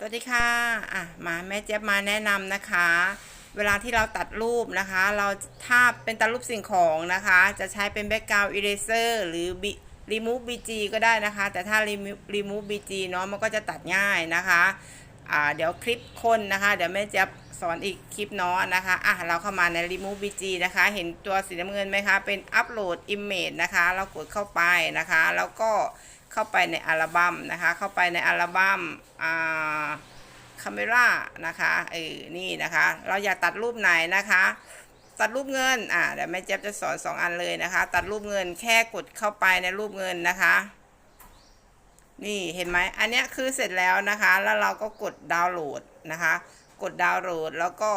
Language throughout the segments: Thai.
สวัสดีค่ะอะมาแม่เจี๊ยบมาแนะนำนะคะ เวลาที่เราตัดรูปนะคะ เราถ้าเป็นตัดรูปสิ่งของนะคะ จะใช้เป็น background eraser หรือ B- remove bg ก็ได้นะคะ แต่ถ้า remove remove bg เนาะมันก็จะตัดง่ายนะคะอ่าเดี๋ยวคลิปคนนะคะ เดี๋ยวแม่เจี๊ยบสอนอีกคลิปเนาะนะคะอะเราเข้ามาใน remove bg นะคะ เห็นตัวสีน้ำเงินไหมคะ เป็น upload image นะคะ เรากดเข้าไปนะคะ แล้วก็ เข้าไปในอัลบั้มนะคะ เข้าไปในอัลบั้มอ่าคาเมรานะคะเออนี่นะคะ เราอยากตัดรูปไหนนะคะ ตัดรูปเงินอ่าเดี๋ยวแม่เจ๊บจะสอนสองอันเลยนะคะ ตัดรูปเงินแค่กดเข้าไปในรูปเงินนะคะ นี่เห็นไหมอันนี้คือเสร็จแล้วนะคะ แล้วเราก็กดดาวน์โหลดนะคะ กดดาวน์โหลดแล้วก็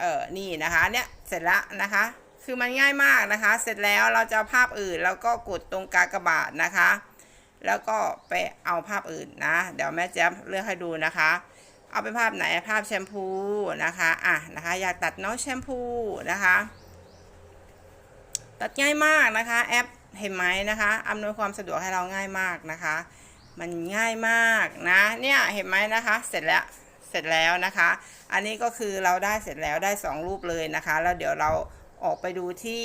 เออนี่นะคะเนี้ยเสร็จล้วนะคะ คือมันง่ายมากนะคะ เสร็จแล้วเราจะภาพอื่นแล้วก็กดตรงกากบาทนะคะ แล้วก็ไปเอาภาพอื่นนะ เดี๋ยวแม่แจ๊บเลือกให้ดูนะคะ เอาเป็นภาพไหนภาพแชมพูนะคะอะนะคะอยากตัดน้องแชมพูนะคะ ตัดง่ายมากนะคะแอปเห็นไหมนะคะอำนวยความสะดวกให้เราง่ายมากนะคะ มันง่ายมากนะเนี่ยเห็นไหมนะคะ เสร็จแล้วเสร็จแล้วนะคะ อันนี้ก็คือเราได้เสร็จแล้วได้สองรูปเลยนะคะ แล้วเดี๋ยวเราออกไปดูที่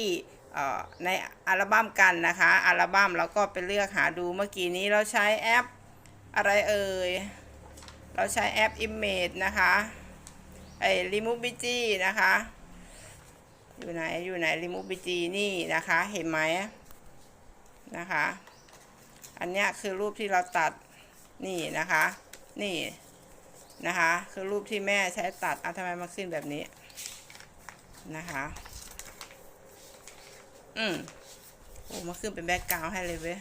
ในอัลบั้มกันนะคะ อัลบั้มเราก็ไปเลือกหาดูเมื่อกี้นี้เราใช้แอปอะไรเอ่ย เราใช้แอป Image นะคะไอ้ Remove BG นะคะ อยู่ไหนอยู่ไหน Remove BG นี่นะคะเห็นไหมนะคะ อันนี้คือรูปที่เราตัดนี่นะคะ นี่นะคะ คือรูปที่แม่ใช้ตัดอะทำไมมาขึ้นแบบนี้นะคะ อืมโอ้มาขึ้นเป็นแบ็กกราวให้เลยเว้ย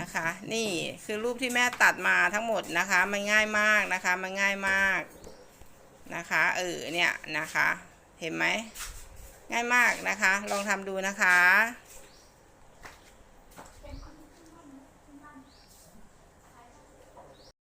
นะคะ นี่คือรูปที่แม่ตัดมาทั้งหมดนะคะ มันง่ายมากนะคะ มันง่ายมากนะคะ เออเนี่ยนะคะ เห็นไหมง่ายมากนะคะ ลองทำดูนะคะ